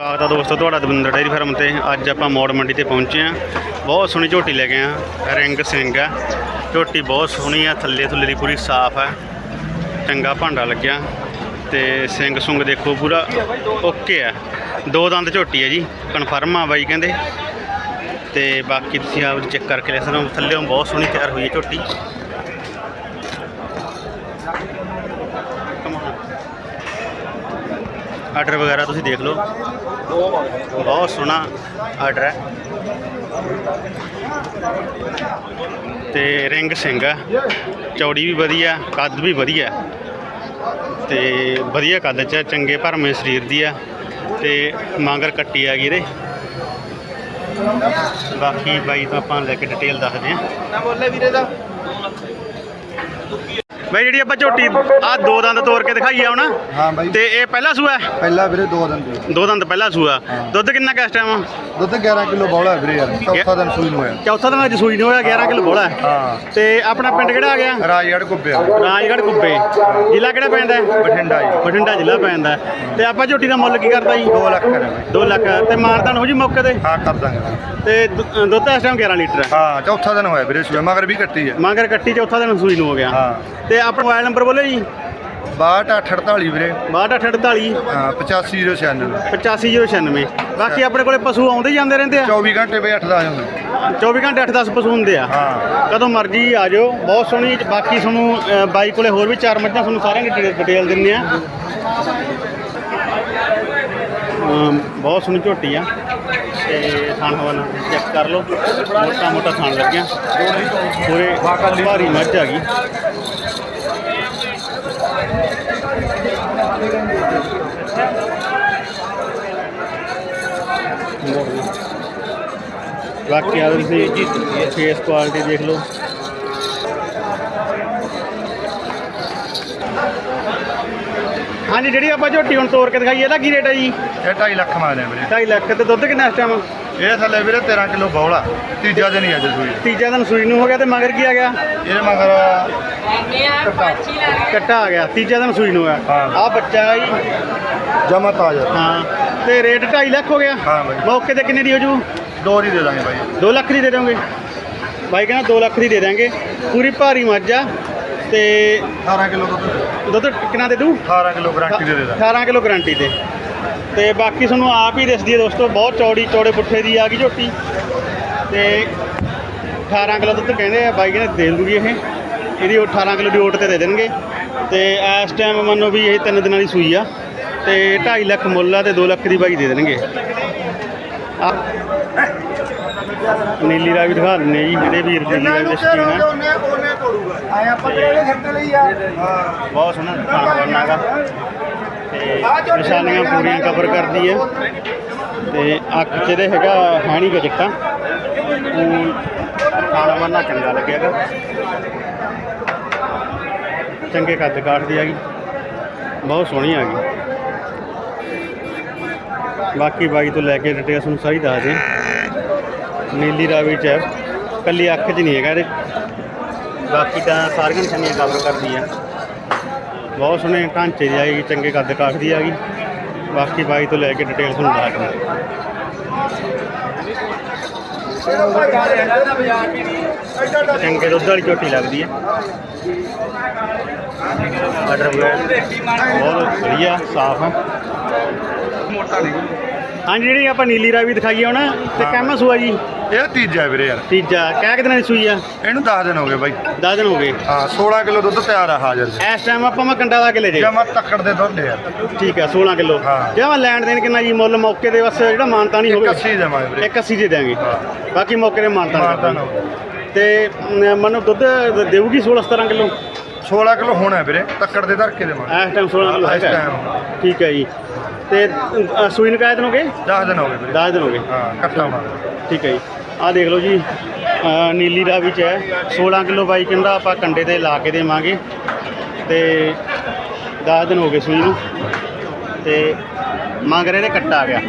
ਸਵਾਗਤ ਆ ਦੋਸਤੋ, ਤੁਹਾਡਾ ਦਵਿੰਦਰ ਡੇਅਰੀ ਫਾਰਮ ਤੇ। ਅੱਜ ਆਪਾਂ ਮੋੜ ਮੰਡੀ ਤੇ ਪਹੁੰਚੇ ਆ ਬਹੁਤ ਸੋਹਣੀ ਝੋਟੀ ਲੈ ਕੇ ਆ ਰਿੰਗ ਸਿੰਘ ਆ। ਝੋਟੀ ਬਹੁਤ ਸੋਹਣੀ ਆ, ਥੱਲੇ ਥੁੱਲੇ ਦੀ ਪੂਰੀ ਸਾਫ਼ ਆ। ਚੰਗਾ ਭਾਂਡਾ ਲੱਗਿਆ। ਤੇ ਸਿੰਘ ਸੁੰਗ ਦੇਖੋ ਪੂਰਾ ਓਕੇ ਆ। ਦੋ ਦੰਦ ਝੋਟੀ ਆ ਜੀ। ਕਨਫਰਮ ਆ ਬਾਈ ਕਹਿੰਦੇ। ਤੇ ਬਾਕੀ ਤੁਸੀਂ ਆਪ ਚੈੱਕ ਕਰਕੇ ਲੈ ਸਕਦੇ ਹੋ। ਥੱਲੇੋਂ ਬਹੁਤ ਸੋਹਣੀ ਤਿਆਰ ਹੋਈ ਹੈ ਝੋਟੀ। ਆਰਡਰ ਵਗੈਰਾ ਤੁਸੀਂ ਦੇਖ ਲਓ। ਬਹੁਤ ਸੋਹਣਾ ਆਰਡਰ ਹੈ। ਤੇ ਰਿੰਗ ਸਿੰਘ ਆ ਚੌੜੀ ਵੀ ਵਧੀਆ, ਕੱਦ ਵੀ ਵਧੀਆ। ਤੇ ਵਧੀਆ ਕੱਦ ਚ ਚੰਗੇ ਭਰਮੇ ਸਰੀਰ ਦੀ ਆ ਤੇ ਮਾਂਗਰ ਕੱਟੀ ਆ ਗਈ ਇਹਦੇ। ਬਾਕੀ ਬਾਈ ਤੋਂ ਆਪਾਂ ਲੈ ਕੇ ਡਿਟੇਲ ਦੱਸਦੇ ਆ ਨਾ ਬੋਲੇ ਵੀਰੇ ਦਾ। ਬਾਈ ਜਿਹੜੀ ਆਪਾਂ ਝੋਟੀ ਆ ਦੋ ਦੰਦ ਤੋੜ ਕੇ ਦਿਖਾਈ ਆ ਹੁਣ। ਹਾਂ ਬਾਈ। ਤੇ ਇਹ ਪਹਿਲਾ ਸੂਆ ਹੈ? ਪਹਿਲਾ ਵੀਰੇ ਦੋ ਦਿਨ ਦੇ ਦੋ ਦੰਦ ਪਹਿਲਾ ਸੂਆ। ਹਾਂ। ਦੁੱਧ ਕਿੰਨਾ ਕਿਸ ਟਾਈਮ ਦੁੱਧ 11 ਕਿਲੋ ਬੌਲਾ ਹੈ ਵੀਰੇ ਯਾਰ। ਚੌਥਾ ਦਿਨ ਸੂਈ ਨੂੰ ਹੋਇਆ ਚੌਥਾ ਦਿਨ ਅੱਜ ਸੂਈ ਨੂੰ ਹੋਇਆ 11 ਕਿਲੋ ਬੋਲਾ ਹਾਂ। ਤੇ ਆਪਣਾ ਪਿੰਡ ਕਿਹੜਾ ਆ ਗਿਆ? ਰਾਜਗੜ੍ਹ ਕੁੱਬਿਆ ਰਾਜਗੜ੍ਹ ਕੁੱਬੇ। ਜ਼ਿਲ੍ਹਾ ਕਿਹੜਾ ਪੈਂਦਾ ਹੈ? ਬਠਿੰਡਾ ਜੀ। ਬਠਿੰਡਾ ਜ਼ਿਲ੍ਹਾ ਪੈਂਦਾ ਹੈ। ਤੇ ਆਪਾਂ ਝੋਟੀ ਦਾ ਮੁੱਲ ਕੀ ਕਰਦਾ ਜੀ? 2 ਲੱਖ ਕਰੇ ਬਾਈ। 2 ਲੱਖ। ਤੇ ਮਾਰਦਾਨ ਹੋ ਜੀ ਮੌਕੇ ਤੇ? ਹਾਂ ਕਰ ਦਾਂਗੇ ਬਾਈ। ਤੇ ਦੁ- ਦੁੱਧ ਇਸ ਟਾਈਮ 11 ਲੀਟਰ ਹੈ। ਹਾਂ ਚੌਥਾ ਦਿਨ ਹੋਇਆ ਵੀਰੇ ਸੂਈ ਮਗਰ ਵੀ ਕੱਟੀ ਹੈ। ਮਾਂਗਰ ਕੱਟੀ ਚੌਥਾ ਦਿਨ ਸੂਈ ਨੂੰ ਹੋ ਗਿਆ। ਹਾਂ। ਤੇ ਆਪਣਾ ਮੋਬਾਈਲ ਨੰਬਰ ਬੋਲੋ ਜੀ। 6248 ਵੀਰੇ। 6248 ਹਾਂ 85096 85096 ਬਾਕੀ ਆਪਣੇ ਕੋਲੇ ਪਸ਼ੂ ਆਉਂਦੇ ਜਾਂਦੇ ਰਹਿੰਦੇ ਆ? 24 ਘੰਟੇ ਬਈ 8 ਦਾ ਹੁੰਦੇ। 24 ਘੰਟੇ 8-10 ਪਸ਼ੂ ਹੁੰਦੇ ਆ? ਹਾਂ। ਕਦੋਂ ਮਰਜ਼ੀ ਆ ਜਾਓ। ਬਹੁਤ ਸੋਹਣੀ ਬਾਕੀ ਤੁਹਾਨੂੰ ਬਾਈ ਕੋਲੇ ਹੋਰ ਵੀ ਚਾਰ ਮੱਝਾਂ ਤੁਹਾਨੂੰ ਸਾਰਿਆਂ ਦੀ ਡਿਟੇਲ- ਦਿੰਨੇ ਆ। ਬਹੁਤ ਸੋਹਣੀ ਝੋਟੀ ਆ। ਤੇ ਥਣ ਹਵਾਨਾ ਚੈੱਕ ਕਰ ਲਓ। ਮੋਟਾ ਮੋਟਾ ਥਣ ਲੱਗਿਆ। ਪੂਰੇ ਭਾਰੀ ਮੱਝ ਆ ਗਈ। ਬਾਕੀ ਆ ਤੁਸੀਂ ਫੇਸ ਕੁਆਲਿਟੀ ਦੇਖ ਲਓ ਹਾਂਜੀ ਜਿਹੜੀ ਆਪਾਂ ਝੋਟੀ ਹੁਣ ਤੋੜ ਕੇ ਦਿਖਾਈ ਇਹਦਾ ਕੀ ਰੇਟ ਹੈ ਜੀ? ਇਹ 2.5 ਲੱਖ ਮਾਰਦੇ ਆ ਵੀਰੇ। 2.5 ਲੱਖ ਤੇ ਦੁੱਧ ਕਿੰਨਾ ਇਸ ਟਾਈਮ ਇਹ ਥੱਲੇ ਵੀਰੇ 13 ਕਿਲੋ ਬੌਲਾ ਤੀਜਾ ਦਿਨ ਹੀ ਅੱਜ ਸੂਈ। ਤੀਜਾ ਦਿਨ ਸੂਈ ਨੂੰ ਹੋ ਗਿਆ ਤੇ ਮਗਰ ਕੀ ਆ ਗਿਆ? ਇਹਦੇ ਮਗਰ ਕੱਟਾ ਆ ਗਿਆ ਤੀਜਾ ਦਿਨ ਸੂਈ ਨੂੰ ਆ ਹਾਂ। ਆ ਬੱਚਾ ਆ ਜੀ। ਜਮਾ ਤਾਜ਼ਾ। ਹਾਂ ਤੇ ਰੇਟ 2.5 ਲੱਖ ਹੋ ਗਿਆ। ਹਾਂ ਬਾਈ। ਮੌਕੇ ਤੇ ਕਿੰਨੇ ਦੀ ਹੋ ਜੂ? ਦੋ ਹੀ ਦੇ ਦਾਂਗੇ ਬਾਈ। 2 ਲੱਖ ਦੀ ਦੇ ਦੋਗੇ ਬਾਈ ਕਹਿੰਦਾ 2 ਲੱਖ ਦੀ ਦੇ ਦਾਂਗੇ ਪੂਰੀ ਭਾਰੀ ਮੱਝ ਆ। ਤੇ 18 ਕਿਲੋ ਦੁੱਧ ਦੁੱਧ ਕਿੰਨਾ ਦੇ ਦੂ 18 ਕਿਲੋ ਗਰੰਟੀ ਦੇ ਦੇ ਦਾਂਗੇ 18 ਕਿਲੋ ਗਾਰੰਟੀ ਤੇ ਤੇ ਬਾਕੀ ਤੁਹਾਨੂੰ ਆਪ ਹੀ ਦੱਸਦੀ ਹੈ ਦੋਸਤੋ ਬਹੁਤ ਚੌੜੀ ਚੌੜੇ ਪੁੱਠੇ ਦੀ ਆ ਗਈ ਝੋਟੀ। ਤੇ 18 ਕਿਲੋ ਦੁੱਧ ਕਹਿੰਦੇ ਆ ਬਾਈ ਕਹਿੰਦੇ ਦੇ ਦੂਗੀ ਇਹ। ਇਹਦੀ ਉਹ 18 ਕਿਲੋ ਦੀ ਓਟ ਤੇ ਦੇ ਦੇਣਗੇ। ਤੇ ਇਸ ਟਾਈਮ ਮੰਨੋ ਵੀ ਇਹ ਤਿੰਨ ਦਿਨਾਂ ਦੀ ਸੂਈ ਆ। ਤੇ 2.5 ਲੱਖ ਮੁੱਲ ਆ ਤੇ 2 ਲੱਖ ਦੀ ਬਾਈ ਦੇ ਦੇਣਗੇ। ਆ ਨੀਲੀ ਰਾਵੀ ਦਿਖਾ ਦਿੰਦੇ ਜੀ ਜਿਹੜੇ ਵੀਰ ਨੀਲੀ ਰਾਵੀ ਦੇ ਸ਼ਕੀਨ ਆ। ਉਹਨੇ ਉਹਨੇ ਤੋੜੂਗਾ। ਆਏ ਆਪਾਂ ਕਿਹੜੇ ਖੱਤੇ ਲਈ ਆ। ਹਾਂ। ਬਹੁਤ ਸੋਹਣਾ ਖਾਣਾ ਬਣਾਗਾ ਤੇ ਨਿਸ਼ਾਨੀਆਂ ਪੂਰੀਆਂ ਕਵਰ ਕਰਦੀ ਹੈ ਤੇ ਅੱਖ 'ਚ ਇਹਦੇ ਹੈਗਾ ਹੈ ਨਹੀਂ ਗਾ ਚਿੱਟਾ। ਊਂ ਖਾਣਾ ਬਣਨਾ ਚੰਗਾ ਲੱਗਿਆਗਾ ਚੰਗੇ ਕੱਦ ਕਾਠਦੀ ਹੈਗੀ ਬਹੁਤ ਸੋਹਣੀ ਆ ਗਈ। ਬਾਕੀ ਬਾਈ ਤੋਂ ਲੈ ਕੇ ਡਿਟੇਲ ਤੁਹਾਨੂੰ ਸਾਰੀ ਦੱਸ ਦੇ ਨੀਲੀ ਰਾਵੀ ਚ ਹੈ ਕੱਲੀ ਅੱਖ 'ਚ ਨਹੀਂ ਹੈਗਾ ਇਹਦੇ। ਬਾਕੀ ਤਾਂ ਸਾਰੀਆਂ ਨਿਸ਼ਾਨੀਆਂ ਕਵਰ ਕਰਦੀ ਆ। ਬਹੁਤ ਸੋਹਣੇ ਢਾਂਚੇ ਦੀ ਆਈ ਚੰਗੇ ਕੱਦ ਕਾਠ ਦੀ ਆ ਗਈ ਬਾਕੀ ਬਾਈ ਤੋਂ ਲੈ ਕੇ ਡਿਟੇਲ ਤੁਹਾਨੂੰ ਦੱਸ ਦਿੰਦੇ ਚੰਗੇ ਦੁੱਧ ਵਾਲੀ ਝੋਟੀ ਲੱਗਦੀ ਹੈ ਆਰਡਰ ਬਹੁਤ ਵਧੀਆ, ਸਾਫ਼ ਹੈ ਮੋਟਾ ਨਹੀਂ ਹਾਂਜੀ ਜਿਹੜੀ ਆਪਾਂ ਨੀਲੀ ਰਾਵੀ ਦਿਖਾਈ ਆ ਹੁਣ ਤੇ ਕਹਿਮਾ ਸੂਆ ਜੀ? ਇਹ ਤੀਜਾ ਵੀਰੇ ਯਾਰ। ਤੀਜਾ। ਕਹਿ ਕਿ ਦਿਨਾਂ ਦੀ ਸੂਈ ਆ? ਇਹਨੂੰ 10 ਦਿਨ ਹੋ ਗਏ ਬਾਈ। 10 ਦਿਨ ਹੋ ਗਏ। ਹਾਂ 16 ਕਿਲੋ ਦੁੱਧ ਤਿਆਰ ਆ ਹਾਜ਼ਰ ਜੀ ਇਸ ਟਾਈਮ ਆਪਾਂ ਮੈਂ ਕੰਡਾ ਲਾ ਕੇ ਲੈ ਜੇ ਜਮਾ ਤੱਕੜ ਦੇ ਦੁੱਧ ਯਾਰ ਠੀਕ ਹੈ 16 ਕਿਲੋ। ਹਾਂ। ਜੇ ਮੈਂ ਲੈਣ ਦੇਣ ਕਿੰਨਾ ਜੀ ਮੁੱਲ ਮੌਕੇ ਦੇ ਬਸ ਜਿਹੜਾ ਮਾਨਤਾ ਨਹੀਂ ਹੋਵੇ। 81 ਦੇਵਾਂਗੇ ਵੀਰੇ। 81 ਦੇ ਦਾਂਗੇ ਹਾਂ। ਬਾਕੀ ਮੌਕੇ ਦੇ ਮਾਨਤਾ ਮਾਰਦਾ ਨਾ ਤੇ ਮੈਨੂੰ ਦੁੱਧ ਦੇਊਗੀ 16 17 ਕਿਲੋ? 16 ਕਿਲੋ ਹੋਣਾ ਵੀਰੇ। ਤੱਕੜ ਦੇ ਧਰ ਕੇ ਦੇਵਾਂਗੇ। ਇਸ ਟਾਈਮ 16 ਕਿਲੋ ਇਸ ਹੈਗਾ। ਠੀਕ ਹੈ ਜੀ। ਤੇ ਅ, ਸੂਈ ਨੂੰ ਕਾਇਦ ਹੋ ਗਏ? 10 ਦਿਨ ਹੋ ਗਏ ਵੀਰੇ। 10 ਦਿਨ ਹੋ ਗਏ। ਹਾਂ ਕੱਟਾ ਮਾਰ ਠੀਕ ਹੈ ਜੀ। ਆਹ ਦੇਖ ਲਓ ਜੀ ਅ, ਨੀਲੀ ਦਾ ਵਿੱਚ ਹੈ। 16 ਕਿਲੋ ਬਾਈ ਕਹਿੰਦਾ ਆਪਾਂ ਕੰਡੇ ਤੇ ਲਾ ਕੇ ਦੇਵਾਂਗੇ। ਤੇ 10 ਦਿਨ ਹੋ ਗਏ ਸੂਈ ਨੂੰ। ਤੇ ਮੰਗ ਰਹੇ ਨੇ ਕੱਟਾ ਆ ਗਿਆ।